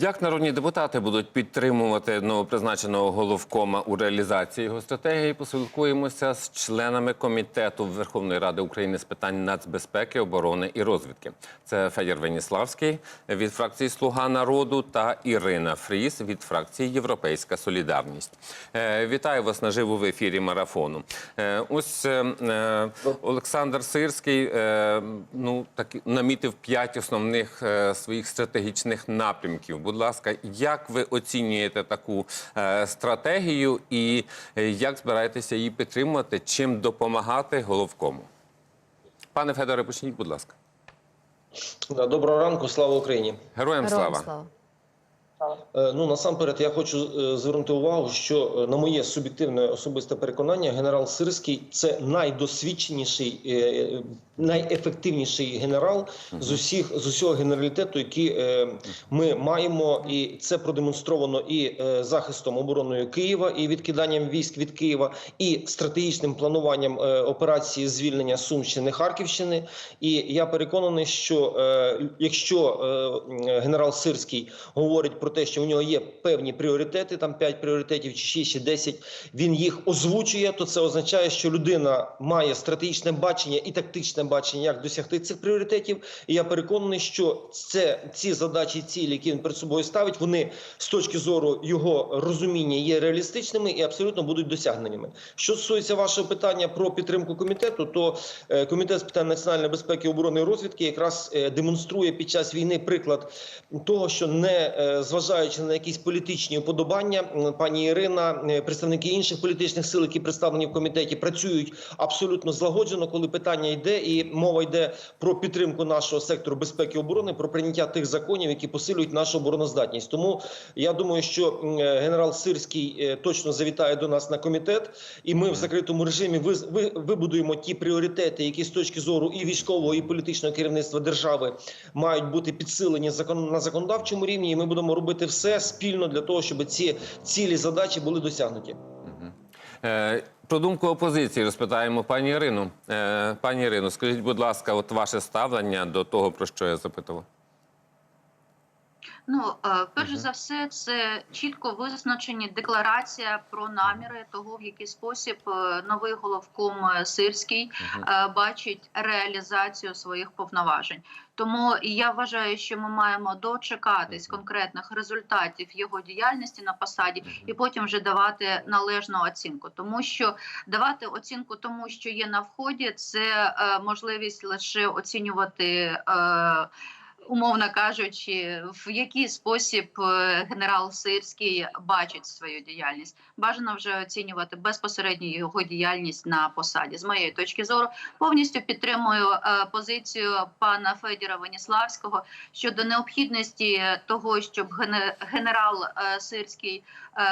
Як народні депутати будуть підтримувати новопризначеного головкома у реалізації його стратегії? Поспілкуємося з членами комітету Верховної Ради України з питань нацбезпеки, оборони і розвідки. Це Федір Веніславський від фракції Слуга народу та Ірина Фріс від фракції Європейська Солідарність. Е, Вітаю вас наживо в ефірі марафону. Е, Ось е, Олександр Сирський ну так намітив п'ять основних своїх стратегічних напрямків. Будь ласка, як ви оцінюєте таку е, стратегію і е, як збираєтеся її підтримувати? Чим допомагати головкому? Пане Федоре, почніть, будь ласка. Доброго ранку, слава Україні. Героям Героям слава. слава. Е, Ну насамперед я хочу е, звернути увагу, що е, на моє суб'єктивне особисте переконання, генерал Сирський це найдосвідченіший, найефективніший генерал з усіх з усього генералітету, який ми маємо, і це продемонстровано і захистом обороною Києва, і відкиданням військ від Києва, і стратегічним плануванням операції звільнення Сумщини Харківщини. І я переконаний, що якщо генерал Сирський говорить про те, що у нього є певні пріоритети, там 5 пріоритетів чи 6, чи 10, він їх озвучує, то це означає, що людина має стратегічне бачення і тактичне бачення, як досягти цих пріоритетів. І я переконаний, що це ці задачі, цілі, які він перед собою ставить, вони з точки зору його розуміння є реалістичними і абсолютно будуть досягненнями. Що стосується вашого питання про підтримку комітету, то е, комітет з питань національної безпеки, оборони і розвідки якраз е, демонструє під час війни приклад того, що не е, зважаючи на якісь політичні уподобання, пані Ірина, е, представники інших політичних сил, які представлені в комітеті, працюють абсолютно злагоджено, коли питання йде, і мова йде про підтримку нашого сектору безпеки і оборони, про прийняття тих законів, які посилюють нашу обороноздатність. Тому я думаю, що е, генерал Сирський е, точно завітає до нас на комітет, і ми в закритому режимі вибудуємо ті пріоритети, які з точки зору і військового, і політичного керівництва держави мають бути підсилені на законодавчому рівні. І ми будемо робити все спільно для того, щоб ці цілі задачі були досягнуті. Е, Про думку опозиції розпитаємо пані Ірину. Е, Пані Ірину, скажіть, будь ласка, от ваше ставлення до того, про що я запитував? Ну, е, перш за все, це чітко визначені декларація про наміри того, в який спосіб е, новий головком е, Сирський бачить реалізацію своїх повноважень. Тому я вважаю, що ми маємо дочекатись конкретних результатів його діяльності на посаді, і потім вже давати належну оцінку. Тому що давати оцінку тому, що є на вході, це можливість лише оцінювати. Е, умовно кажучи, в який спосіб е, генерал Сирський бачить свою діяльність. Бажано вже оцінювати безпосередньо його діяльність на посаді. З моєї точки зору, повністю підтримую е, позицію пана Федіра Веніславського щодо необхідності того, щоб гене- генерал е, Сирський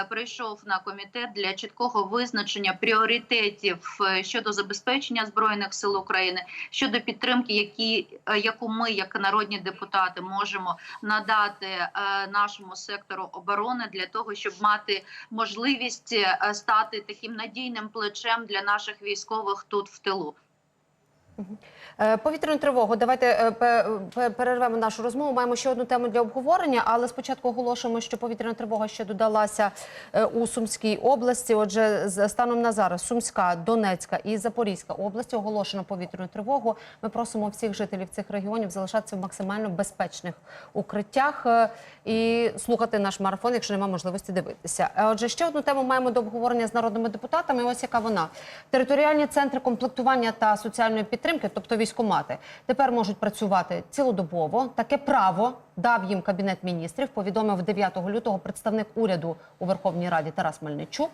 прийшов на комітет для чіткого визначення пріоритетів щодо забезпечення збройних сил України, щодо підтримки, які яку ми, як народні депутати, можемо надати е, нашому сектору оборони для того, щоб мати можливість е, стати таким надійним плечем для наших військових тут в тилу. Е, Повітряну тривогу. Давайте е, пе- пе- перервемо нашу розмову. Маємо ще одну тему для обговорення, але спочатку оголошуємо, що повітряна тривога ще додалася е, у Сумській області. Отже, станом на зараз Сумська, Донецька і Запорізька області оголошено повітряну тривогу. Ми просимо всіх жителів цих регіонів залишатися в максимально безпечних укриттях і слухати наш марафон, якщо немає можливості дивитися. Отже, ще одну тему маємо до обговорення з народними депутатами. Ось яка вона територіальні центри комплектування та соціальної підтримки, тобто військомати, тепер можуть працювати цілодобово. Таке право дав їм кабінет міністрів. Повідомив 9 лютого представник уряду у Верховній Раді Тарас Мельничук.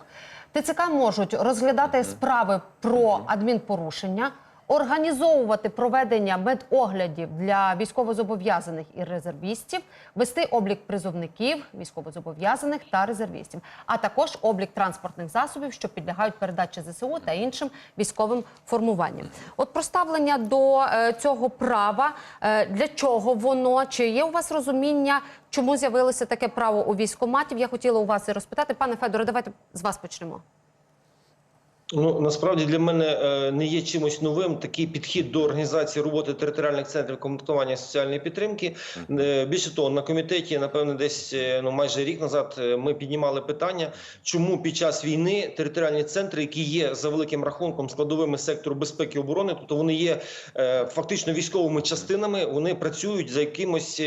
ТЦК можуть розглядати справи про адмінпорушення. Організовувати проведення медоглядів для військовозобов'язаних і резервістів, вести облік призовників, військовозобов'язаних та резервістів, а також облік транспортних засобів, що підлягають передачі ЗСУ та іншим військовим формуванням. От про ставлення до е, цього права, е, для чого воно, чи є у вас розуміння, чому з'явилося таке право у військоматів? Я хотіла у вас і розпитати. Пане Федоре, давайте з вас почнемо. Ну насправді для мене е, не є чимось новим такий підхід до організації роботи територіальних центрів комплектування соціальної підтримки. Е, Більше того, на комітеті, напевно, десь е, ну майже рік назад ми піднімали питання, чому під час війни територіальні центри, які є за великим рахунком складовими сектору безпеки і оборони, тобто вони є фактично військовими частинами, вони працюють за якимось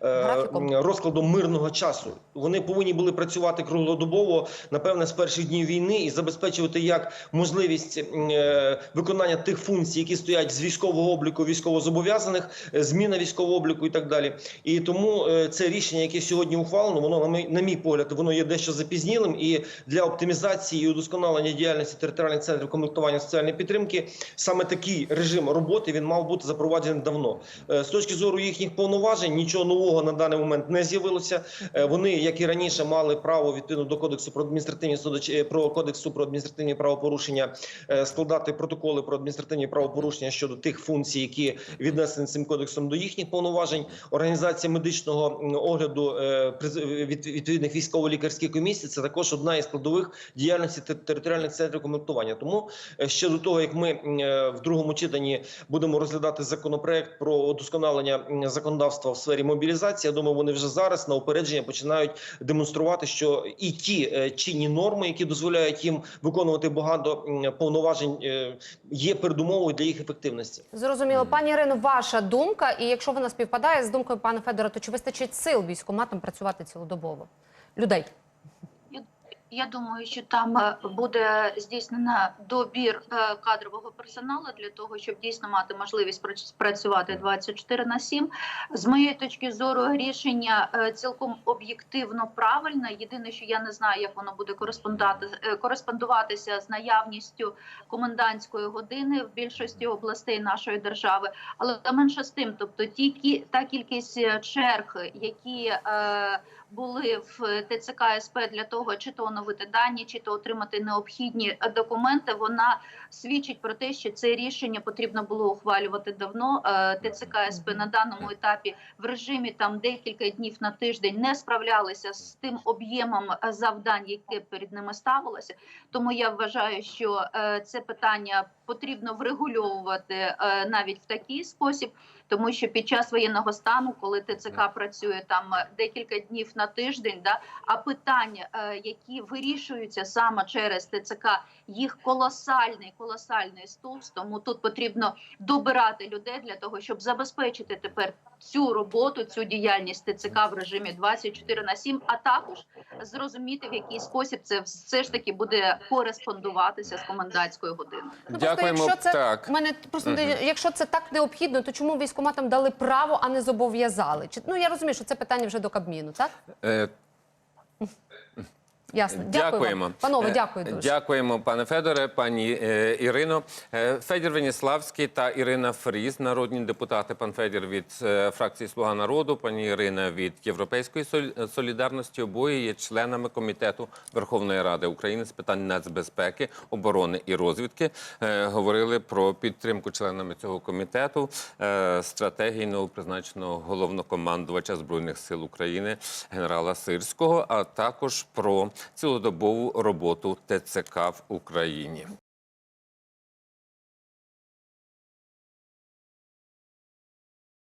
Графіком. розкладом мирного часу. Вони повинні були працювати круглодобово, напевне, з перших днів війни і забезпечувати як можливість е, виконання тих функцій, які стоять з військового обліку військовозобов'язаних, е, зміна військового обліку і так далі. І тому е, це рішення, яке сьогодні ухвалено, воно на мій, погляд, воно є дещо запізнілим. І для оптимізації і удосконалення діяльності територіальних центрів комплектування соціальної підтримки саме такий режим роботи він мав бути запроваджений давно. З точки зору їхніх повноважень нічого нового на даний момент не з'явилося. Вони, як і раніше, мали право відповідно до кодексу про адміністративні про кодексу про адміністративні правопорушення е, складати протоколи про адміністративні правопорушення щодо тих функцій, які віднесені цим кодексом до їхніх повноважень. Організація медичного огляду е, відповідних військово-лікарських комісій це також одна із складових діяльності територіальних центрів коментування. Тому е, ще до того, як ми в другому читанні будемо розглядати законопроект про удосконалення законодавства в сфері мобілізації. Я думаю, вони вже зараз на упередження починають демонструвати, що і ті чинні норми, які дозволяють їм виконувати багато м, повноважень, е, є передумовою для їх ефективності. Зрозуміло, пані Ірино, ваша думка, і якщо вона співпадає з думкою пана Федора, то чи вистачить сил військоматам працювати цілодобово? Людей. Я, думаю, що там е, буде здійснено добір е, кадрового персоналу для того, щоб дійсно мати можливість прац- працювати 24 на 7. З моєї точки зору, рішення е, цілком об'єктивно правильне. Єдине, що я не знаю, як воно буде кореспондуватися з наявністю комендантської години в більшості областей нашої держави. Але менше з тим, тобто ті кі- та кількість черг, які були в ТЦК СП для того, чи то оновити дані, чи то отримати необхідні документи. Вона свідчить про те, що це рішення потрібно було ухвалювати давно. Е, ТЦК СП на даному етапі в режимі там декілька днів на тиждень не справлялися з тим об'ємом завдань, яке перед ними ставилося. Тому я вважаю, що е, це питання потрібно врегульовувати е, навіть в такий спосіб. Тому що під час воєнного стану, коли ТЦК працює там е, декілька днів на тиждень, да а питання, е, які вирішуються саме через ТЦК, їх колосальний, колосальний стовс. Тому тут потрібно добирати людей для того, щоб забезпечити тепер цю роботу, цю діяльність ТЦК в режимі 24 на 7, а також зрозуміти в який спосіб це все ж таки буде кореспондуватися з комендантською годиною. Ну, Дякуємо. якщо це Так. мене просто якщо це так необхідно, то чому військоматам дали право, а не зобов'язали? Чи ну я розумію, що це питання вже до Кабміну, так? Е, Ясно. Дякую Дякуємо. Панове, Е, дякую дуже. Дякуємо, пане Федоре, пані е, Ірино. Е, Федір Веніславський та Ірина Фріз, народні депутати. Пан Федір від фракції Слуга народу, пані Ірина від Європейської солідарності. Обоє є членами комітету Верховної Ради України з питань нацбезпеки, оборони і розвідки. Говорили про підтримку членами цього комітету стратегії новопризначеного головнокомандувача збройних сил України генерала Сирського, а також про цілодобову роботу ТЦК в Україні.